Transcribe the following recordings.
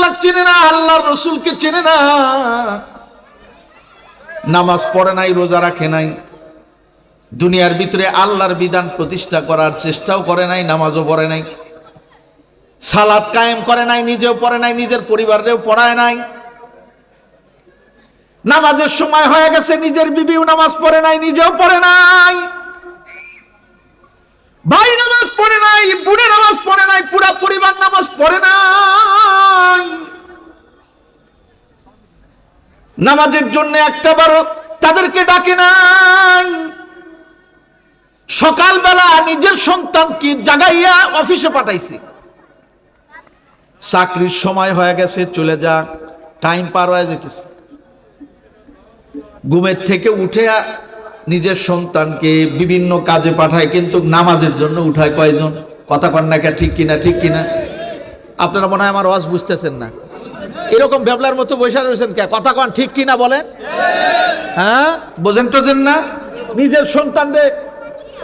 আখলাক চেনে না, আল্লাহর রসুলকে চেনে না। নামাজ পড়ে নাই, রোজা রাখে নাই। দুনিয়ার ভিতরে আল্লাহর বিধান প্রতিষ্ঠা করার চেষ্টাও করে নাই, নামাজও পড়ে নাই। সালাদ কায়েম করে নাই, নিজেও পড়ে নাই, নিজের পরিবারেও পড়ায় নাই। নামাজের সময় হয়ে গেছে, নিজের বিবিও নামাজ পড়ে নাই, নিজেও পড়ে নাই ভাই নামাজ পড়ে নাই বুড়ে নামাজ পড়ে নাই পুরা পরিবার নামাজ পড়ে নাই নামাজের জন্য একটা বারো তাদেরকে ডাকে নাই। সকালবেলা নিজের সন্তানকে জাগাইয়া অফিসে পাঠাইছে। চাকরির সময় হয়ে গেছে, চলে যা টাইম পার হয়ে যেতেছে ঘুমের থেকে উঠে নিজের সন্তানকে বিভিন্ন কাজে পাঠায়, কিন্তু নামাজের জন্য উঠায় কয়জন? কথা কন্যাকা ঠিক কিনা ঠিক কিনা? আপনারা মনে হয় আমার ওয়াজ বুঝতেছেন না। এরকম ভেবলার মতো বসে রয়েছেন কে? কথা কন ঠিক কিনা বলেন? হ্যাঁ? বোঝেন টোঝেন না। নিজের সন্তানদের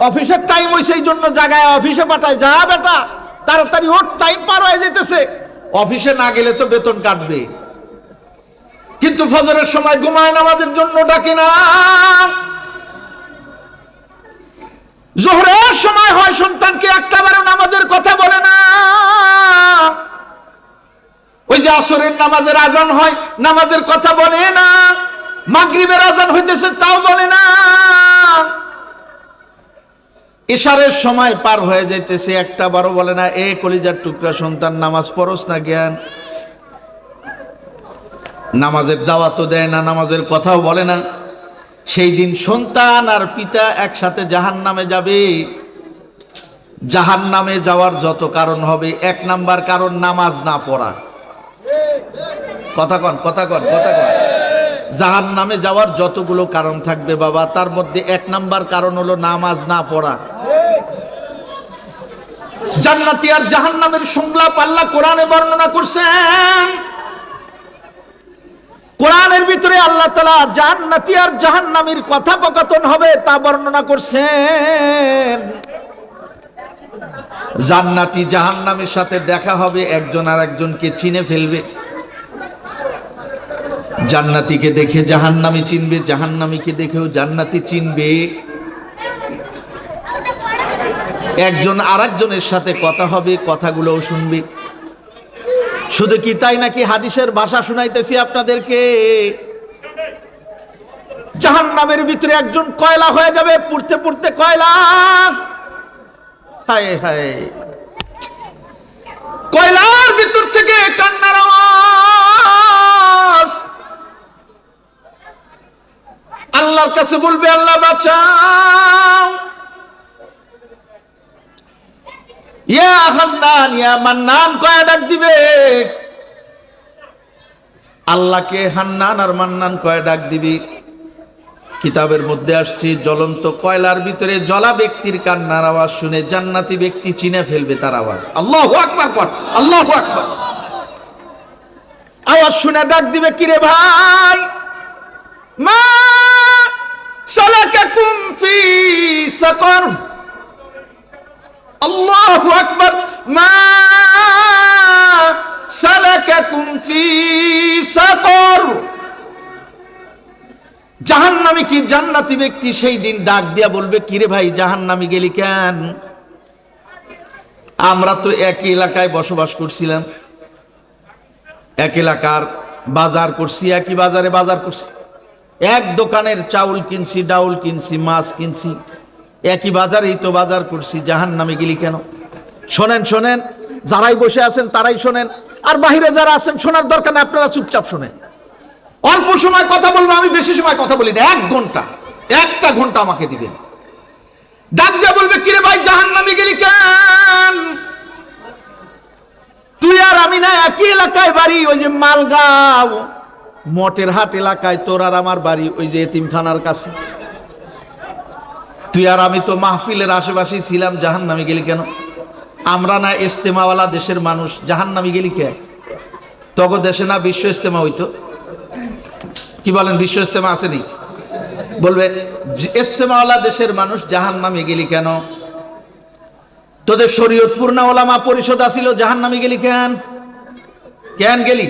অফিসের টাইম ওই সেই জন্য জায়গায় অফিসে পাঠায়। যা বেটা তাড়াতাড়ি ওর টাইম পার হয়ে যেতেছে অফিসে না গেলে তো বেতন কাটবে। কিন্তু ফজরের সময় ঘুমায় নামাজের জন্য ডাকে না। জোহরের সময় হয় সন্তানকে একটা বারো নামাজের কথা বলে না। আসরের নামাজের আজান হয়, নামাজের কথা বলে না। মাগরিবের আজান হইতেছে, তাও বলে না। ইশারের সময় পার হয়ে যাইতেছে, একটা বারো বলে না, এ কলিজার টুকরা সন্তান, নামাজ পড়স না জ্ঞান। নামাজের দাওয়াতও দেয় না, নামাজের কথাও বলে না। সেই দিন সন্তান আর পিতা একসাথে জাহান নামে যাবে। জাহান নামে যাওয়ার যত কারণ হবে, এক নাম্বার কারণ নামাজ না পড়া। কথা কন কথা কন কথা কন। জাহান নামে যাওয়ার যতগুলো কারণ থাকবে বাবা, তার মধ্যে এক নাম্বার কারণ হলো নামাজ না পড়া। জান্নাতি আর জাহান্নামের সংলাপ আল্লাহ কোরআনে বর্ণনা করছেন। কোরআনের ভিতরে আল্লাহ তালা জান্নাতি আর জাহান্নামীর কথোপকথন হবে তা বর্ণনা করছেন। জান্নাতি জাহান্নামের সাথে দেখা হবে, একজন আর একজনকে চিনে ফেলবে। জান্নাতিকে দেখে জাহান্নামি চিনবে, জাহান্নামীকে দেখেও জান্নাতি চিনবে। একজন আরেকজনের সাথে কথা হবে, কথাগুলোও শুনবে। শুধু কি তাই নাকি হাদিসের ভাষা শুনাইতেছি আপনাদেরকে? জাহান নামের ভিতরে একজন কয়লা হয়ে যাবে, পুড়তে পুড়তে কয়লা। হায় হায়। কয়লার ভিতর থেকে কান্নার আওয়াজ। আল্লাহর কাছে বলবে, আল্লাহ বাঁচাও। মধ্যে আসছি, জ্বলন্ত কয়লার ভিতরে ব্যক্তির কান্নার শুনে জান্নাতি ব্যক্তি চিনে ফেলবে তার আওয়াজ। আল্লাহ আকবার কর, আল্লাহ আওয়াজ শুনে ডাক দিবে, কিরে ভাই? মা সালাকাকুম ফি সাকর। আল্লাহু আকবার। মা সালাকাকুম ফি সাকর। জাহান্নামী কি জান্নাতি ব্যক্তি সেই দিন ডাক দিয়া বলবে, কিরে ভাই, জাহান্নামী গেলি কেন? আমরা তো একই এলাকায় বসবাস করছিলাম। এক এলাকার বাজার করছি, একই বাজারে বাজার করছি। এক দোকানের চাউল কিনছি, ডাউল কিনছি, মাছ কিনছি, একই বাজারেই তো বাজার করছি জাহান নামে গেলি কেন? শোনেন শোনেন, যারাই বসে আছেন তারাই শোনেন, আর বাহিরে যারা আছেন শোনার দরকার নেই, আপনারা চুপচাপ শোনেন। অল্প সময় কথা বলব, আমি বেশি সময় কথা বলি না, এক ঘণ্টা, একটা ঘণ্টা আমাকে দিবেন। ডাক বলবে, কিরে ভাই জাহান নামে গেলি কেন? তুই আর আমি না, একই এলাকায় বাড়ি, ওই যে মালগাঁও। মটের হাট এলাকায় তোর আর আমার বাড়ি, ওই যে এতিমখানার কাছে। তুই আর আমি তো মাহফিলের আশেপাশেই ছিলাম জাহান নামে গেলি কেন? আমরা না ইস্তেমাওয়ালা দেশের মানুষ জাহান নামে গেলি কে? তগ দেশে না বিশ্ব ইস্তেমা হইতো? কি বলেন, বিশ্ব ইস্তেমা আসেনি? বলবে ইস্তেমাওয়ালা দেশের মানুষ জাহান নামে গেলি কেন? তোদের শরীয়তপূর্ণ ওলামা পরিষদ আসিল জাহান নামে গেলি কেন? কেন গেলি?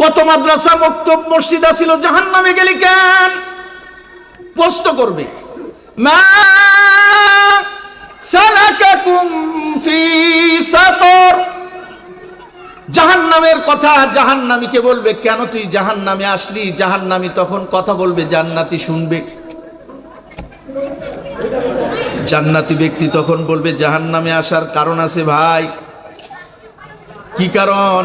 কত মাদ্রাসা, মক্তব, মসজিদ ছিল জাহান নামে গেলি কেন? প্রশ্ন করবে। মা সাকর জাহান্নামের কথা জাহান্নামীকে বলবে, কেন তুই জাহান্নামে আসলি? জাহান্নামী তখন কথা বলবে, জান্নাতি শুনবে। জান্নাতি ব্যক্তি তখন বলবে, জাহান্নামে আসার কারণ আছে ভাই। কি কারণ?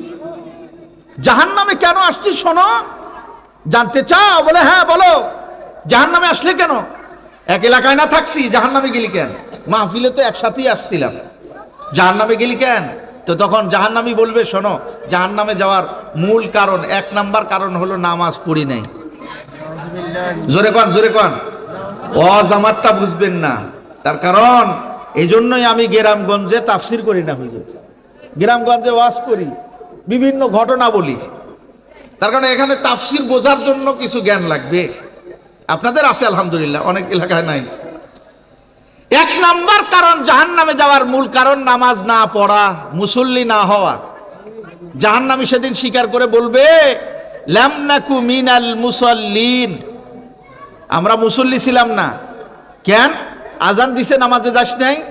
বিয়াউমিদ্দিন জাহান্নামে কেন আসছিস শোনো? জানতে চাও? বলে হ্যাঁ বলো। জাহান্নামে আসলে কেন? এক এলাকায় না থাকছি, জাহান্নামে গেলি কেন? মাহফিলে তো একসাথেই আসছিলাম। জাহান্নামে গেলি কেন? তো তখন জাহান্নামি বলবে, শোনো, জাহান্নামে যাওয়ার মূল কারণ, এক নাম্বার কারণ হলো নামাজ পড়ি নাই। জোরে কন জোরে কন। ওয়াজ আমারটা বুঝবেন না। তার কারণ এই জন্যই আমি গ্রামগঞ্জে তাফসির করি না হুজুর। গ্রামগঞ্জে ওয়াজ করি। বিভিন্ন ঘটনা বলি তার কারণে এখানে তাফসির বোঝার জন্য কিছু জ্ঞান লাগবে। আপনাদের আছে, আলহামদুলিল্লাহ, অনেক এলাকায় নাই। এক নাম্বার কারণ জাহান নামে যাওয়ার মূল কারণ নামাজ না পড়া, মুসল্লি না হওয়া। জাহান নামে সেদিন স্বীকার করে বলবে লামনাকু মিনাল মুসল্লিন। আমরা মুসল্লি ছিলাম না। কেন? আজান দিছে, নামাজে যাস নাই।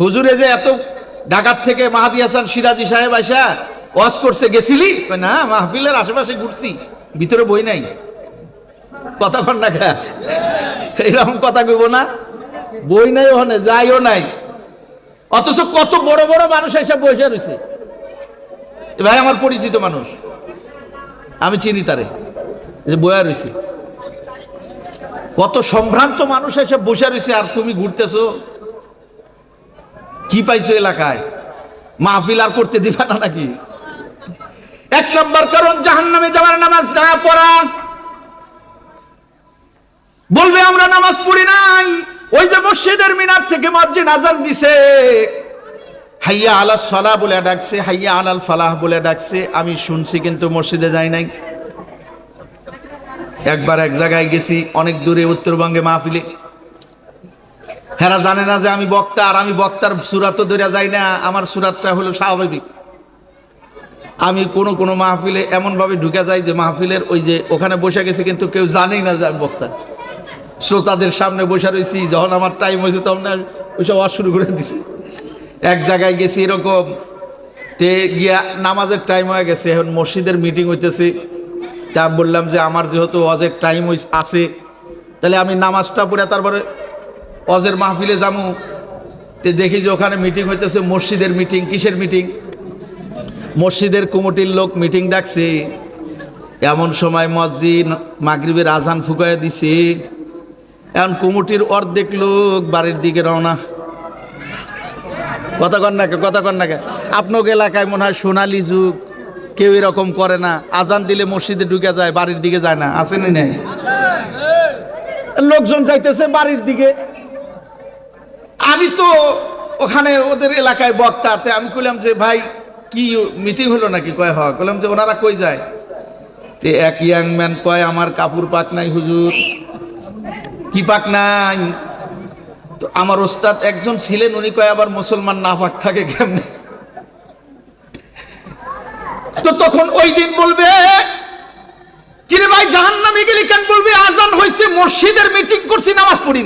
হুজুরে যে এত ঢাকার থেকে মাহাদি হাসান, সিরাজি সাহেব আইসা ওয়াজ করছে, গেছিলি? না, মাহফিলের আশেপাশে ঘুরছি, ভিতরে বই নাই। কথা কন না খা এইরকম কথা কইব না। বই নাই ওখানে, যাইও নাই। অথচ কত বড় বড় মানুষ এসে বসে রয়েছে। ভাই আমার পরিচিত মানুষ। আমি চিনি তারে যে বয়া রয়েছে। কত সম্ভ্রান্ত মানুষ এসে বসে রয়েছে, আর তুমি ঘুরতেছো। কি পাইছো এলাকায়? মাহফিল আর করতে দিবা না নাকি? এক নম্বর কারণ জাহান নামে যাওয়ার নামাজ না পড়া। বলবে, আমরা নামাজ পড়ি নাই। ওই যে মসজিদের মিনার থেকে মসজিদ আজান দিছে। হাইয়া আলা সলা বলে ডাকছে, হাইয়া আলাল ফালাহ বলে ডাকছে। আমি শুনছি, কিন্তু মসজিদে যাই নাই। একবার এক জায়গায় গেছি, অনেক দূরে, উত্তরবঙ্গে মাহফিলে। হেরা জানে না যে আমি বক্তা, আর আমি বক্তার সুরাত ধরে যাই না। আমার সুরাতটা হলো স্বাভাবিক। আমি কোনো কোনো মাহফিলে এমনভাবে ঢুকে যাই যে মাহফিলের ওই যে ওখানে বসে গেছি, কিন্তু কেউ জানেই না যে আমি বক্তা। শ্রোতাদের সামনে বসে রয়েছি যখন আমার টাইম হয়েছে তখন ওইসব ওয়াজ শুরু করে দিছি। এক জায়গায় গেছি এরকম, তে গিয়া নামাজের টাইম হয়ে গেছে, এখন মসজিদের মিটিং হইতেছে। তা বললাম যে আমার যেহেতু অজের টাইম আছে, তাহলে আমি নামাজটা পড়ে তারপরে অজের মাহফিলে যাব তে দেখি যে ওখানে মিটিং হইতেছে, মসজিদের মিটিং কিসের মিটিং মসজিদের কমিটির লোক মিটিং ডাকছে। এমন সময় মসজিদ মাগরিবের আজান ফুকায় দিছে। এখন কমিটির অর্ধেক লোক বাড়ির দিকে রওনা। কথা কন না কে, কথা কন না কে। আপনাকে এলাকায় মনে হয় সোনালি যুগ কেউ এরকম করে না। আজান দিলে মসজিদে ঢুকে যায় বাড়ির দিকে যায় না। আসেনি নাই? লোকজন যাইতেছে বাড়ির দিকে। আমি তো ওখানে ওদের এলাকায় বক্তাতে আমি কইলাম যে ভাই কি মিটিং হলো নাকি? কয় হয় কইলাম যে ওনারা কই যায়? তে এক ইয়াং ম্যান কয়, আমার কাপড় পাক নাই হুজুর। কি পাক নাই? তো আমার ওস্তাদ একজন ছিলেন, উনি কয়, আবার মুসলমান না পাক থাকে কেমনে? তো তখন ওই দিন বলবে, কিরে ভাই, জাহান্নামে গেলি কেন? বলবে, আজান হয়েছে মসজিদের মিটিং করছি, নামাজ পড়ি